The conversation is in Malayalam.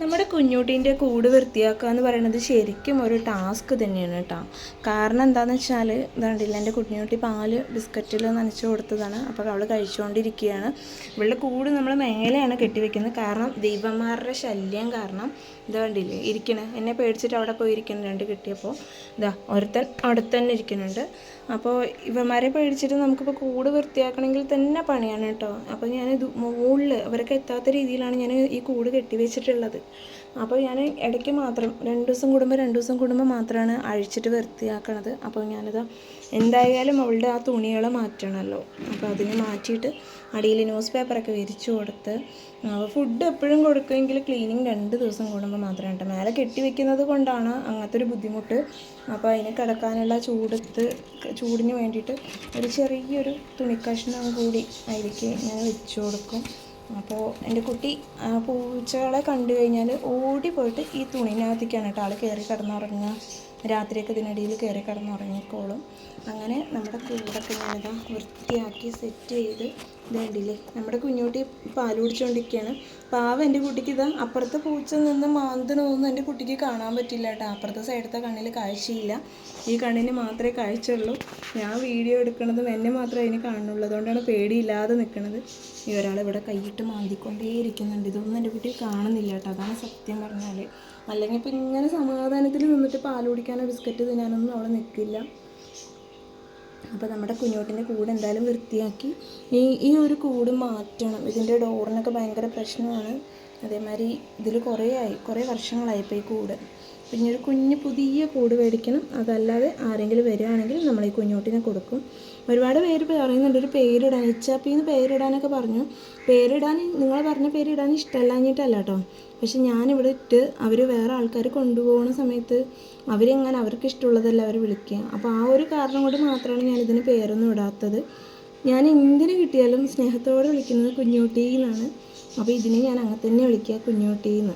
നമ്മുടെ കുഞ്ഞുട്ടീന്റെ കൂട് വൃത്തിയാക്കുക എന്ന് പറയുന്നത് ശരിക്കും ഒരു ടാസ്ക് തന്നെയാണ് കേട്ടോ. കാരണം എന്താണെന്ന് വെച്ചാൽ ഇതാണ്ടില്ല എന്റെ കുഞ്ഞുട്ടി പാൽ ബിസ്ക്കറ്റിൽ നനച്ച് കൊടുത്തതാണ്. അപ്പോൾ അവൾ കഴിച്ചുകൊണ്ടിരിക്കുകയാണ്. ഇവളുടെ കൂട് നമ്മൾ മേലെയാണ് കെട്ടിവെക്കുന്നത്. കാരണം ദൈവന്മാരുടെ ശല്യം കാരണം ഇതാ കണ്ടില്ലേ ഇരിക്കണേ. എന്നെ പേടിച്ചിട്ട് അവിടെ പോയി ഇരിക്കുന്നുണ്ട് കിട്ടിയപ്പോൾ. ഇതാ ഒരുത്തൻ അവിടെ തന്നെ ഇരിക്കുന്നുണ്ട്. അപ്പോൾ ഇവന്മാരെ പേടിച്ചിട്ട് നമുക്കിപ്പോൾ കൂട് വൃത്തിയാക്കണമെങ്കിൽ തന്നെ പണിയാണ് കേട്ടോ. അപ്പോൾ ഞാൻ ഇത് മുകളിൽ അവരൊക്കെ എത്താത്ത രീതിയിലാണ് ഞാൻ ഈ കൂട് കെട്ടിവെച്ചിട്ടുള്ളത്. അപ്പോൾ ഞാൻ ഇടയ്ക്ക് മാത്രം രണ്ട് ദിവസം കൂടുമ്പോൾ രണ്ട് ദിവസം കൂടുമ്പോൾ മാത്രമാണ് അഴിച്ചിട്ട് വൃത്തിയാക്കണത്. അപ്പോൾ ഞാനിത് എന്തായാലും അവളുടെ ആ തുണികൾ മാറ്റണമല്ലോ. അപ്പോൾ അതിന് മാറ്റിയിട്ട് അടിയിൽ ന്യൂസ് പേപ്പറൊക്കെ വിരിച്ചു കൊടുത്ത് ഫുഡ് എപ്പോഴും കൊടുക്കുമെങ്കിൽ ക്ലീനിങ് രണ്ട് ദിവസം കൂടുമ്പോൾ മാത്രമേ കേട്ടോ. മേലെ കെട്ടി വെക്കുന്നത് കൊണ്ടാണ് അങ്ങനത്തെ ഒരു ബുദ്ധിമുട്ട്. അപ്പോൾ അതിന് കിടക്കാനുള്ള ചൂടത്ത് ചൂടിന് വേണ്ടിയിട്ട് ഒരു ചെറിയൊരു തുണിക്കഷ്ണം കൂടി അതിലേക്ക് ഞാൻ വെച്ചു കൊടുക്കും. അപ്പോൾ എന്റെ കുട്ടി പൂച്ചകളെ കണ്ടു കഴിഞ്ഞാൽ ഓടി പോയിട്ട് ഈ തുണിനകത്തേക്കാണ് കേട്ടോ ആൾ കയറി കിടന്നുറങ്ങുക. രാത്രിയൊക്കെ ഇതിനിടയിൽ കയറി കിടന്നുറങ്ങിക്കോളും. അങ്ങനെ നമ്മുടെ കൂടൊക്കെ ഞാനിതാ വൃത്തിയാക്കി സെറ്റ് ചെയ്ത് ഇതേണ്ടില്ലേ നമ്മുടെ കുഞ്ഞുകുട്ടി പാൽ കുടിച്ചുകൊണ്ടിരിക്കുകയാണ് പാവ എന്റെ കുട്ടിക്ക് ഇതാ അപ്പുറത്തെ പൂച്ച നിന്ന് മാന്തണമൊന്നും എന്റെ കുട്ടിക്ക് കാണാൻ പറ്റില്ല കേട്ടോ. അപ്പുറത്തെ സൈഡത്തെ കണ്ണിൽ കാഴ്ചയില്ല. ഈ കണ്ണിന് മാത്രമേ കാഴ്ചയുള്ളൂ. ഞാൻ വീഡിയോ എടുക്കുന്നതും എന്നെ മാത്രമേ അതിന് കാണുള്ളൂ അതുകൊണ്ടാണ് പേടിയില്ലാതെ നിൽക്കുന്നത്. ഈ ഒരാൾ ഇവിടെ കൈയിട്ട് മാന്തിക്കൊണ്ടേ ഇരിക്കുന്നുണ്ട് ഇതൊന്നും എന്റെ കുട്ടി കാണുന്നില്ല കേട്ടോ. അതാണ് സത്യം പറഞ്ഞാൽ അല്ലെങ്കിൽ ഇപ്പം ഇങ്ങനെ സമാധാനത്തിൽ നിന്നിട്ട് പാൽ കുടിക്കാനോ ബിസ്ക്കറ്റ് തിന്നാനൊന്നും അവൾ നിൽക്കില്ല അപ്പോൾ നമ്മുടെ കുഞ്ഞോട്ടിന്റെ കൂട് എന്തായാലും വൃത്തിയാക്കി ഈ ഈ ഒരു കൂട് മാറ്റണം. ഇതിന്റെ ഡോറിനൊക്കെ ഭയങ്കര പ്രശ്നമാണ്. അതേമാതിരി ഇതിൽ കുറേ ആയി കുറേ വർഷങ്ങളായി ഇപ്പോൾ ഈ കൂട്. പിന്നെ ഒരു കുഞ്ഞ് പുതിയ കൂട് മേടിക്കണം. അതല്ലാതെ ആരെങ്കിലും വരികയാണെങ്കിൽ നമ്മൾ ഈ കുഞ്ഞോട്ടിനെ കൊടുക്കും. ഒരുപാട് പേര് പറയുന്നുണ്ട് ഒരു പേരിടാൻ ഇച്ചാപ്പിന്ന് പേരിടാനൊക്കെ പറഞ്ഞു. പേരിടാൻ നിങ്ങൾ പറഞ്ഞ പേരിടാൻ ഇഷ്ടമല്ലാഞ്ഞിട്ടല്ല കേട്ടോ. പക്ഷെ ഞാനിവിടെ ഇട്ട് അവർ വേറെ ആൾക്കാർ കൊണ്ടുപോകുന്ന സമയത്ത് അവരെങ്ങനെ അവർക്ക് ഇഷ്ടമുള്ളതല്ല അവർ വിളിക്കുക. അപ്പോൾ ആ ഒരു കാരണം കൊണ്ട് മാത്രമാണ് ഞാൻ ഇതിന് പേരൊന്നും ഇടാത്തത്. ഞാൻ എന്തിനു കിട്ടിയാലും സ്നേഹത്തോടെ വിളിക്കുന്നത് കുഞ്ഞുട്ടി എന്നാണ് അപ്പോൾ ഇതിനെ ഞാൻ അങ്ങനെ തന്നെ വിളിക്കുക കുഞ്ഞുകുട്ടിയെന്ന്